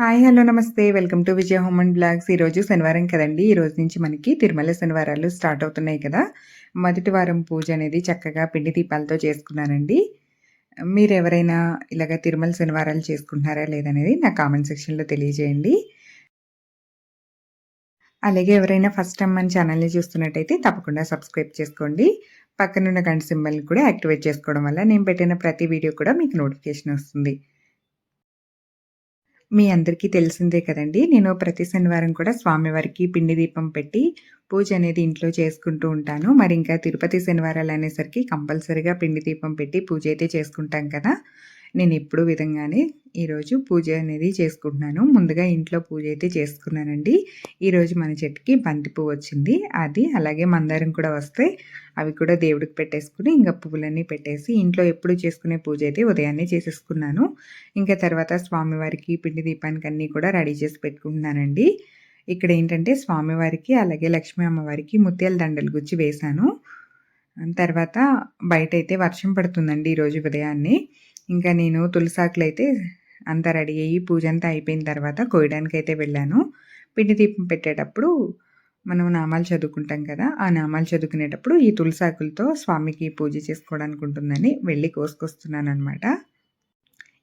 Hi hello నమస్తే. Welcome to Vijaya home and blogs. ఈరోజు శనివారం కదండి. ఈ రోజు నుంచి మనకి తిరుమల శనివారాలు స్టార్ట్ అవుతున్నాయి కదా. మొదటి వారం పూజ అనేది చక్కగా పిండి దీపాలతో చేసుకున్నానండి. మీరు ఎవరైనా ఇలాగ తిరుమల శనివారాలు చేసుకుంటున్నారా లేదనేది నా కామెంట్ సెక్షన్లో తెలియజేయండి. అలాగే ఎవరైనా ఫస్ట్ టైం మన ఛానల్ని చూస్తున్నట్టయితే తప్పకుండా సబ్స్క్రైబ్ చేసుకోండి. పక్కనున్న గంట సింబల్ని కూడా యాక్టివేట్ చేసుకోవడం వల్ల నేను పెట్టిన ప్రతి వీడియో కూడా మీకు నోటిఫికేషన్ వస్తుంది. మీ అందరికీ తెలిసిందే కదండి. నేను ప్రతి శనివారం కూడా స్వామివారికి పిండి దీపం పెట్టి పూజ అనేది ఇంట్లో చేసుకుంటూ ఉంటాను. మరి ఇంకా తిరుపతి శనివారాలు అనేసరికి కంపల్సరీగా పిండి దీపం పెట్టి పూజ అయితే చేసుకుంటాం కదా. నేను ఎప్పుడు విధంగానే ఈరోజు పూజ అనేది చేసుకుంటున్నాను. ముందుగా ఇంట్లో పూజ అయితే చేసుకున్నానండి. ఈరోజు మన చెట్టుకి బంతి పువ్వు వచ్చింది. అది అలాగే మందారం కూడా వస్తే అవి కూడా దేవుడికి పెట్టేసుకుని ఇంకా పువ్వులన్నీ పెట్టేసి ఇంట్లో ఎప్పుడు చేసుకునే పూజ అయితే ఉదయాన్నే చేసేసుకున్నాను. ఇంకా తర్వాత స్వామివారికి పిండి దీపానికి అన్నీ కూడా రెడీ చేసి పెట్టుకుంటున్నానండి. ఇక్కడ ఏంటంటే స్వామివారికి అలాగే లక్ష్మీ అమ్మవారికి ముత్యాల దండలు గుచ్చి వేశాను. తర్వాత బయట అయితే వర్షం పడుతుందండి ఈరోజు ఉదయాన్నే. ఇంకా నేను తులసాకులు అయితే అంతా రెడీ అయ్యి పూజ అంతా అయిపోయిన తర్వాత కోయడానికి అయితే వెళ్ళాను. పిండి దీపం పెట్టేటప్పుడు మనం నామాలు చదువుకుంటాం కదా ఆ నామాలు చదువుకునేటప్పుడు ఈ తులసాకులతో స్వామికి పూజ చేసుకోవడానికి ఉంటుందని వెళ్ళి కోసుకొస్తున్నాను అనమాట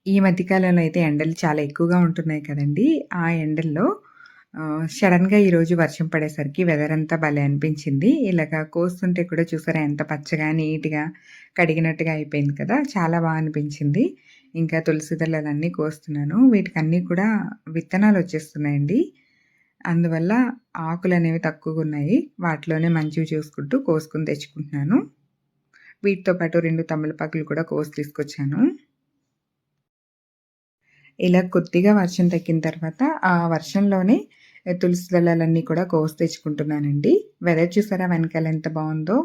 ఈ మధ్యకాలంలో అయితే ఎండలు చాలా ఎక్కువగా ఉంటున్నాయి కదండి. ఆ ఎండల్లో సడన్గా ఈరోజు వర్షం పడేసరికి వెదర్ అంతా భలే అనిపించింది. ఇలాగ కోస్తుంటే కూడా చూసారా ఎంత పచ్చగా నీట్గా కడిగినట్టుగా అయిపోయింది కదా చాలా బాగా అనిపించింది. ఇంకా తులసి దళాలన్నీ కోస్తున్నాను. వీటికన్నీ కూడా విత్తనాలు వచ్చేస్తున్నాయండి. అందువల్ల ఆకులు అనేవి తక్కువగా ఉన్నాయి. వాటిలోనే మంచివి చూసుకుంటూ కోసుకుని తెచ్చుకుంటున్నాను. వీటితో పాటు రెండు తమలపాకులు కూడా కోసి తీసుకొచ్చాను. ఇలా కొద్దిగా వర్షం తగ్గిన తర్వాత ఆ వర్షంలోనే తులసి దళాలన్నీ కూడా కోసి తెచ్చుకుంటున్నానండి. వెదర్ చూసారా వెనకాల ఎంత బాగుందో?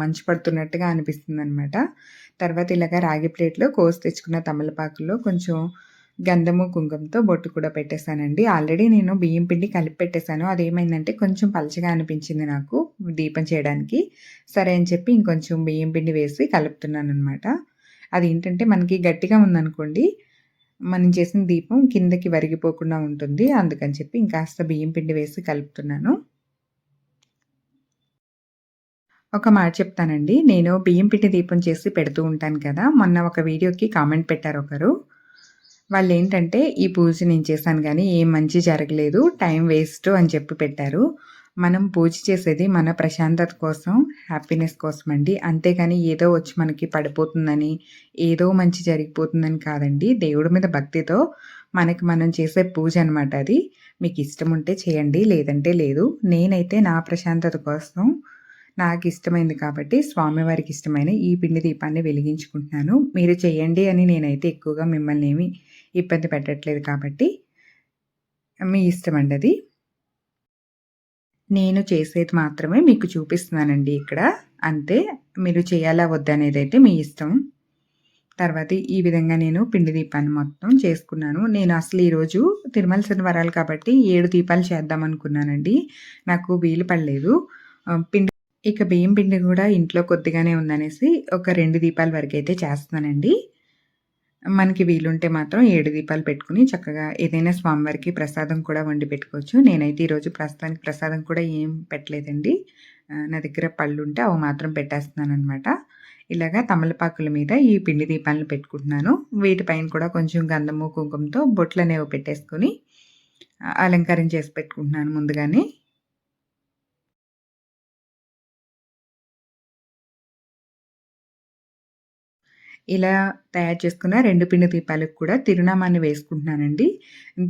మంచు పడుతున్నట్టుగా అనిపిస్తుంది అనమాట తర్వాత ఇలాగ రాగి ప్లేట్లో కోసి తెచ్చుకున్న తమలపాకుల్లో కొంచెం గంధము కుంకుమతో బొట్టు కూడా పెట్టేశానండి. ఆల్రెడీ నేను బియ్యం పిండి కలిపి పెట్టేశాను. అదేమైందంటే కొంచెం పలచగా అనిపించింది నాకు దీపం చేయడానికి. సరే అని చెప్పి ఇంకొంచెం బియ్యం పిండి వేసి కలుపుతున్నాను అనమాట అది ఏంటంటే మనకి గట్టిగా ఉందనుకోండి మనం చేసిన దీపం కిందకి వరిగిపోకుండా ఉంటుంది. అందుకని చెప్పి ఇంకాస్త బియ్యం పిండి వేసి కలుపుతున్నాను. ఒక మాట చెప్తానండి. నేను బియ్యం పిండి దీపం చేసి పెడుతూ ఉంటాను కదా. మొన్న ఒక వీడియోకి కామెంట్ పెట్టారు ఒకరు. వాళ్ళు ఏంటంటే ఈ పూజ నేను చేశాను కానీ ఏం మంచి జరగలేదు. టైం వేస్ట్ అని చెప్పి పెట్టారు. మనం పూజ చేసేది మన ప్రశాంతత కోసం హ్యాపీనెస్ కోసం అండి అంతేగాని ఏదో వచ్చి మనకి పడిపోతుందని ఏదో మంచి జరిగిపోతుందని కాదండి. దేవుడి మీద భక్తితో మనకి మనం చేసే పూజ అనమాట అది. మీకు ఇష్టం ఉంటే చేయండి లేదంటే లేదు. నేనైతే నా ప్రశాంతత కోసం నాకు ఇష్టమైంది కాబట్టి స్వామివారికి ఇష్టమైన ఈ పిండి దీపాన్ని వెలిగించుకుంటున్నాను. మీరు చేయండి అని నేనైతే ఎక్కువగా మిమ్మల్ని ఏమి ఇబ్బంది పెట్టట్లేదు కాబట్టి మీ ఇష్టం అండి అది. నేను చేసేది మాత్రమే మీకు చూపిస్తున్నానండి ఇక్కడ. అంతే మీరు చేయాలా వద్దనేది అయితే మీ ఇష్టం. తర్వాత ఈ విధంగా నేను పిండి దీపాన్ని మొత్తం చేసుకున్నాను. నేను అసలు ఈరోజు తిరుమల శనివారాలు కాబట్టి ఏడు దీపాలు చేద్దాం అనుకున్నానండి. నాకు వీలు పడలేదు. పిండి ఇక బియ్యం పిండి కూడా ఇంట్లో కొద్దిగానే ఉందనేసి ఒక రెండు దీపాల వరకు అయితే చేస్తున్నానండి. మనకి వీలుంటే మాత్రం ఏడు దీపాలు పెట్టుకుని చక్కగా ఏదైనా స్వామివారికి ప్రసాదం కూడా వండి పెట్టుకోవచ్చు. నేనైతే ఈరోజు ప్రస్తుతానికి ప్రసాదం కూడా ఏం పెట్టలేదండి. నా దగ్గర పళ్ళు ఉంటే అవి మాత్రం పెట్టేస్తున్నాను అనమాట ఇలాగా తమలపాకుల మీద ఈ పిండి దీపాలను పెట్టుకుంటున్నాను. వీటిపైన కూడా కొంచెం గంధము కుంకుమతో బొట్లు అనేవి పెట్టేసుకొని అలంకారం చేసి పెట్టుకుంటున్నాను ముందుగానే. ఇలా తయారు చేసుకున్న రెండు పిండి దీపాలకు కూడా తిరునామాన్ని వేసుకుంటున్నానండి.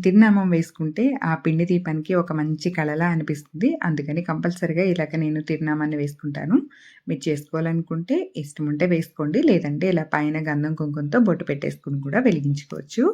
తిరునామం వేసుకుంటే ఆ పిండి దీపానికి ఒక మంచి కళలా అనిపిస్తుంది. అందుకని కంపల్సరిగా ఇలాగ నేను తిరునామాన్ని వేసుకుంటాను. మీరు చేసుకోవాలనుకుంటే ఇష్టం ఉంటే వేసుకోండి. లేదంటే ఇలా పైన గంధం కుంకుమతో బొట్టు పెట్టేసుకుని కూడా వెలిగించుకోవచ్చు.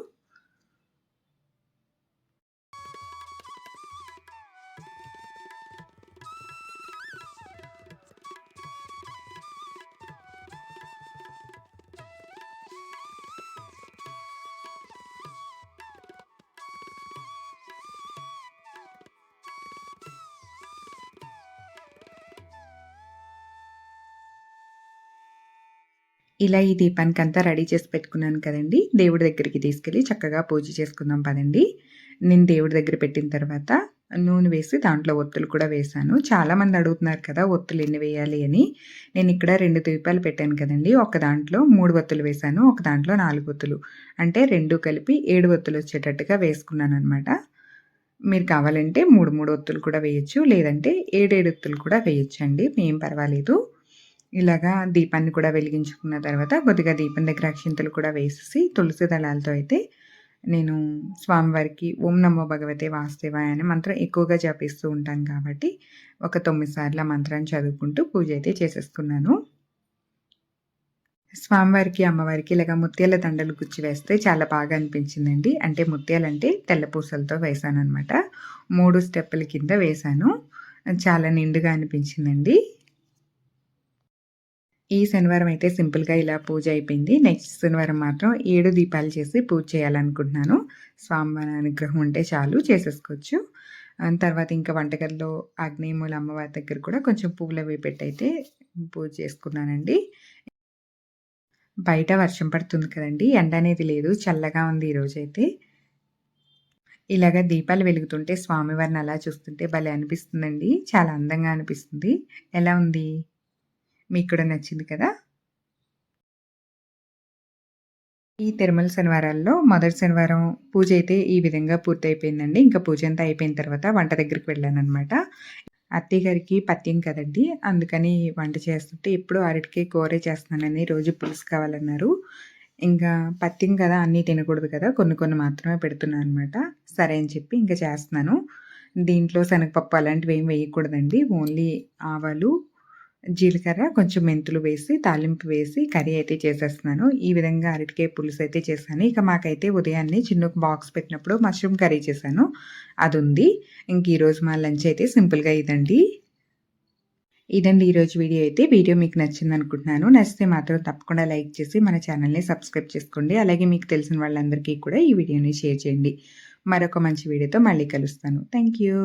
ఇలా ఈ దీపానికి అంతా రెడీ చేసి పెట్టుకున్నాను కదండి దేవుడి దగ్గరికి తీసుకెళ్ళి చక్కగా పూజ చేసుకుందాం పదండి. నేను దేవుడి దగ్గర పెట్టిన తర్వాత నూనె వేసి దాంట్లో ఒత్తులు కూడా వేశాను. చాలామంది అడుగుతున్నారు కదా! ఒత్తులు ఎన్ని వేయాలి అని. నేను ఇక్కడ రెండు దీపాలు పెట్టాను కదండీ! ఒక దాంట్లో మూడు ఒత్తులు వేశాను. ఒక దాంట్లో నాలుగు ఒత్తులు. అంటే రెండు కలిపి ఏడు ఒత్తులు వచ్చేటట్టుగా వేసుకున్నాను అనమాట మీరు కావాలంటే 3, 3 ఒత్తులు కూడా వేయచ్చు లేదంటే 7, 7 ఒత్తులు కూడా వేయొచ్చండి. ఏం పర్వాలేదు. ఇలాగా దీపాన్ని కూడా వెలిగించుకున్న తర్వాత కొద్దిగా దీపం దగ్గర అక్షింతలు కూడా వేసేసి తులసి దళాలతో అయితే నేను స్వామివారికి ఓం నమో భగవతే వాసుదేవాయ అనే మంత్రం ఎక్కువగా జపిస్తూ ఉంటాను కాబట్టి ఒక తొమ్మిది సార్లు ఆ మంత్రాన్ని చదువుకుంటూ పూజ అయితే చేసేసుకున్నాను స్వామివారికి అమ్మవారికి ఇలాగ ముత్యాల దండలు గుచ్చి వేస్తే చాలా బాగా అనిపించిందండి. అంటే ముత్యాలంటే తెల్ల పూసలతో వేసాను అనమాట మూడు స్టెప్పుల కింద వేశాను చాలా నిండుగా అనిపించిందండి. ఈ శనివారం అయితే సింపుల్గా ఇలా పూజ అయిపోయింది. నెక్స్ట్ శనివారం మాత్రం ఏడు దీపాలు చేసి పూజ చేయాలనుకుంటున్నాను. స్వామివారి అనుగ్రహం ఉంటే చాలు చేసేసుకోవచ్చు. తర్వాత ఇంకా వంటగదిలో ఆగ్నేయముల అమ్మవారి దగ్గర కూడా కొంచెం పూల అవి పెట్టయితే పూజ చేసుకున్నానండి. బయట వర్షం పడుతుంది కదండి ఎండ అనేది లేదు చల్లగా ఉంది ఈరోజైతే ఇలాగ దీపాలు వెలుగుతుంటే స్వామివారిని అలా చూస్తుంటే భలే అనిపిస్తుందండి. చాలా అందంగా అనిపిస్తుంది. ఎలా ఉంది? మీకు కూడా నచ్చింది కదా? ఈ తిరుమల శనివారాల్లో మొదటి శనివారం పూజ అయితే ఈ విధంగా పూర్తయిపోయిందండి. ఇంకా పూజ అంతా అయిపోయిన తర్వాత వంట దగ్గరికి వెళ్ళానమాట అత్తయ్య గారికి పత్యం కదండి. అందుకని వంట చేస్తుంటే ఎప్పుడు అరటికే కూరే చేస్తున్నానని రోజు పులుసు కావాలన్నారు. ఇంకా పత్యం కదా అన్నీ తినకూడదు కదా కొన్ని కొన్ని మాత్రమే పెడుతున్నాను అనమాట సరే అని చెప్పి ఇంకా చేస్తున్నాను. దీంట్లో శనగపప్పు అలాంటివి ఏం వేయకూడదండి. ఓన్లీ ఆవాలు జీలకర్ర కొంచెం మెంతులు వేసి తాలింపు వేసి కర్రీ అయితే చేసేస్తున్నాను. ఈ విధంగా అరటికాయ పులుసు అయితే చేశాను. ఇక మాకైతే ఉదయాన్నే చిన్న బాక్స్ పెట్టినప్పుడు మష్రూమ్ కర్రీ చేశాను. అది ఉంది ఇంక ఈరోజు మా లంచ్ అయితే సింపుల్గా ఇదండి. ఇదండి ఈరోజు వీడియో అయితే. వీడియో మీకు నచ్చింది అనుకుంటున్నాను. నచ్చితే మాత్రం తప్పకుండా లైక్ చేసి మన ఛానల్ని సబ్స్క్రైబ్ చేసుకోండి. అలాగే మీకు తెలిసిన వాళ్ళందరికీ కూడా ఈ వీడియోని షేర్ చేయండి. మరొక మంచి వీడియోతో మళ్ళీ కలుస్తాను. Thank you